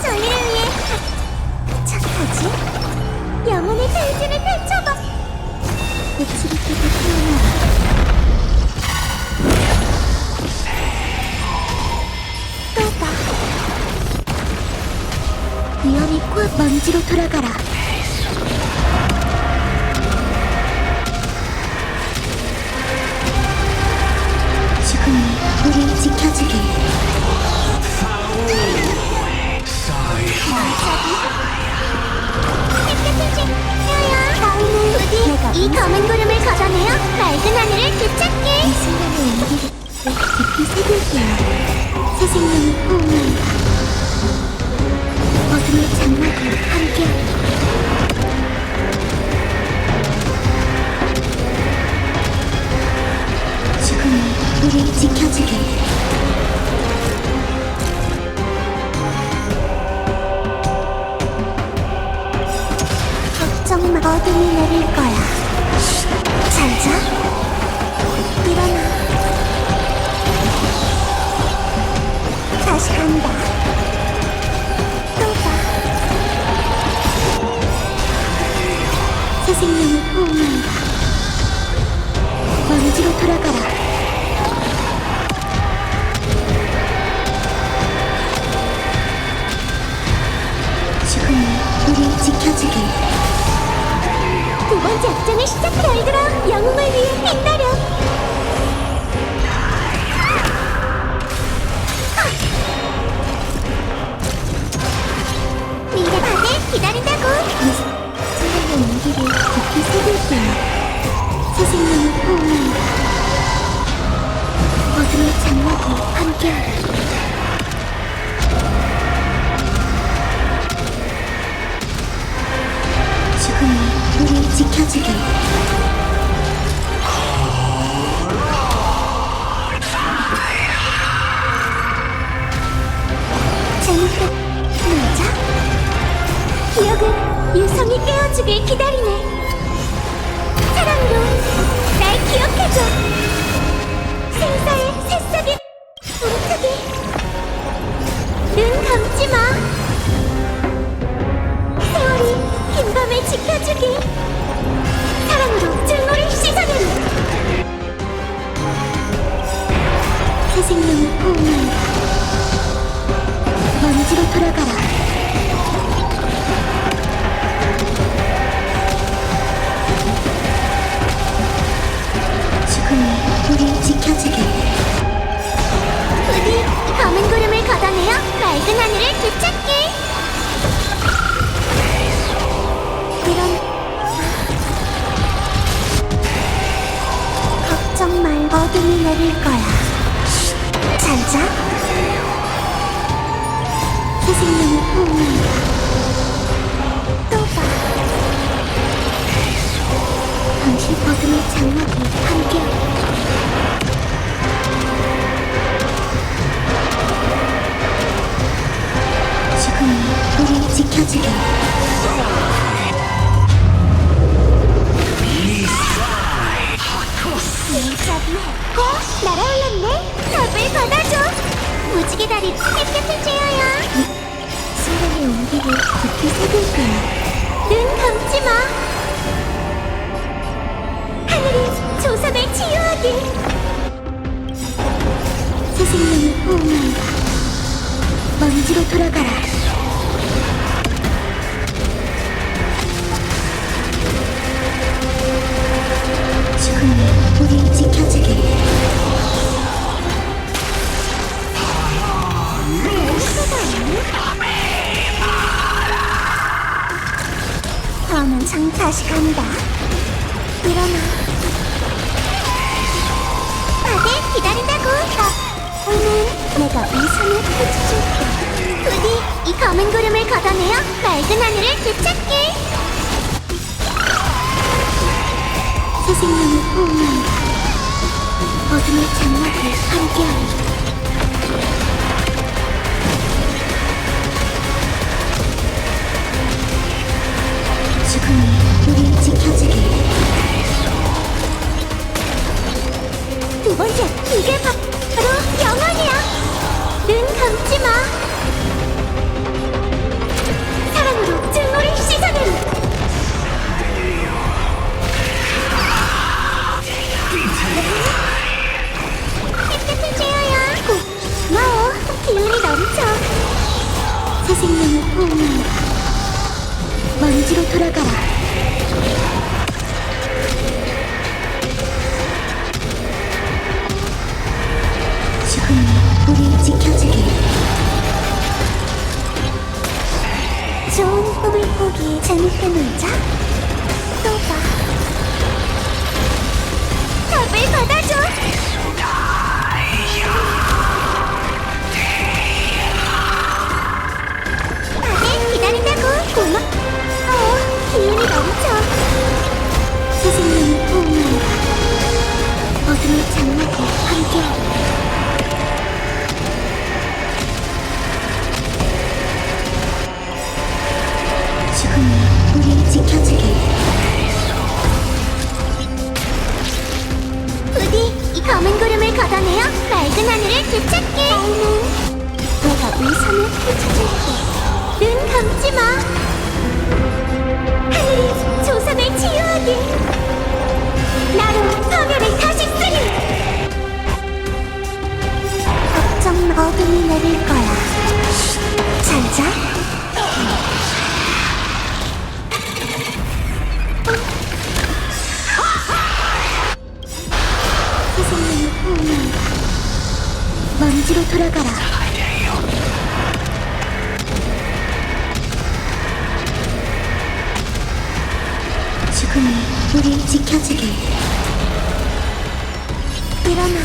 저희를 위해 착하지? 영혼의 대지를 펼쳐봐. 빛을 뜨고 태어나 또봐. 위험이 코앞 먼지로 돌아가라 이 검은 구름을 걷어내어 맑은 하늘을 되찾게. 이 순간의 온기를 깊이 새길게요 새 생명을 호응한다 어둠의 장막을 함께 다시 간다 또봐 새 생명을 호응한다 먼지로 돌아가라. 지켜주길. 두 번째 악장을 시작해 얘들아. 영웅을 위해 빛나렴 기다린다고. 순간의 온기를 깊이 새길게요. 새 생명을 호응한다. 어둠의 장막이 함께하리 기억은 유성이 깨워주길 기다리네. 사랑으로 날 기억해줘 말 어둠이 내릴 거야. 잘 자. 새 생명을 호응한다. 또 봐. 당신 어둠의 장막이 함께하리 지금은 우릴 지켜주길 생명을 호응한다 먼지로 돌아가라. 지금은 우릴 지켜주길 다음은 장 다시 간다. 일어나 오늘 내가 이 산을 펼쳐줄게. 부디 이 검은 구름을 걷어내어 맑은 하늘을 되찾게. 새 생명을 호응 지금은 우리 지켜주게 부디 이 검은 구름을 걷어내어 맑은 하늘을 되찾게. 나는 내가 네 손을 펼쳐줄게. 눈 감지 마. 조선을 치유하게. 우리 지켜주게. 일어나.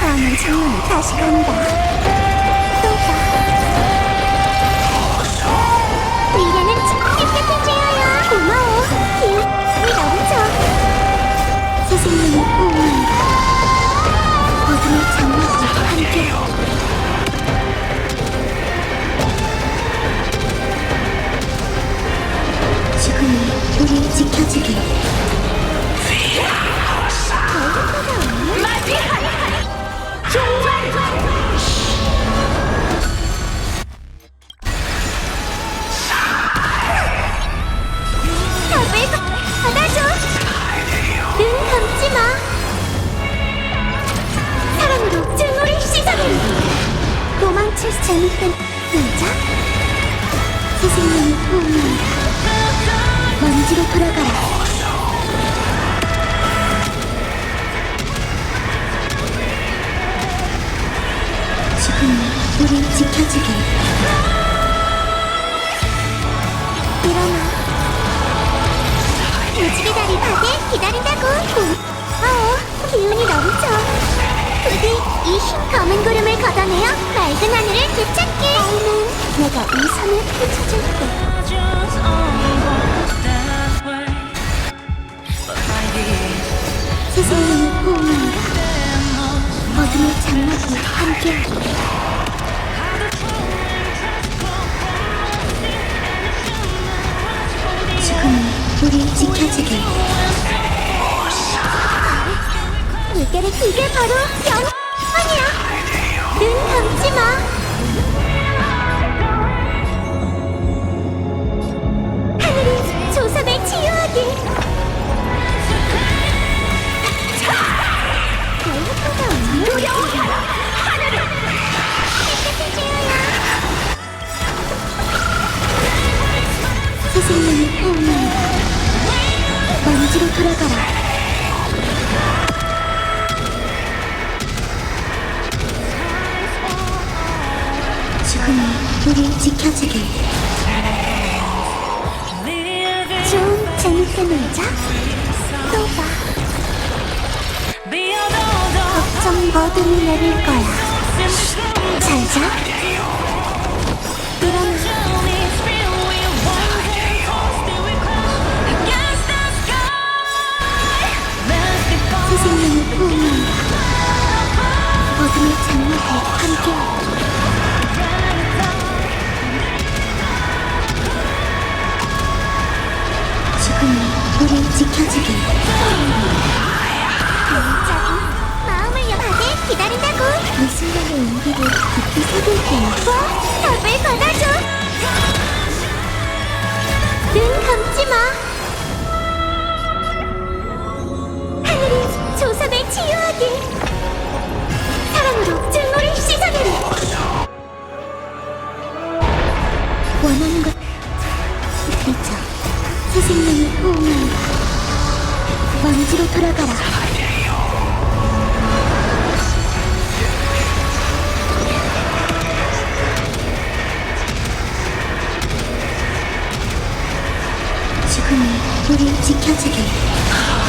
다음은 청년이 다시 간다. 끈, 의자? 선생님이 호응한다. 먼지로 돌아가라. 지금 우린 지켜주길. 일어나. 요지의 달이 다들 기다린다고. 오, 기운이 넘쳐. 부디 이흰 검은 구름을 걷어내어 맑은 하늘을 되찾길 나는 내가 이 산을 펼쳐줄게. 세상이 고마워 어둠의 장막이 함께하길 지금 우리 지켜주길. 이게 바로 영원이야. 눈 감지 마. 우리 지켜주길. 좀 재밌게 놀자. 또 봐. 걱정 버둥이 내릴 거야. 지금이 우릴 지켜주길. 마음을 여 받을 기다린다고. 이 순간의 온기를 깊이 새길게요. 와, 답을 받아줘. 눈 감지 마. 하늘이 조선을 치유하길. 왕지로 돌아가라. 지금이 우릴 지켜주길.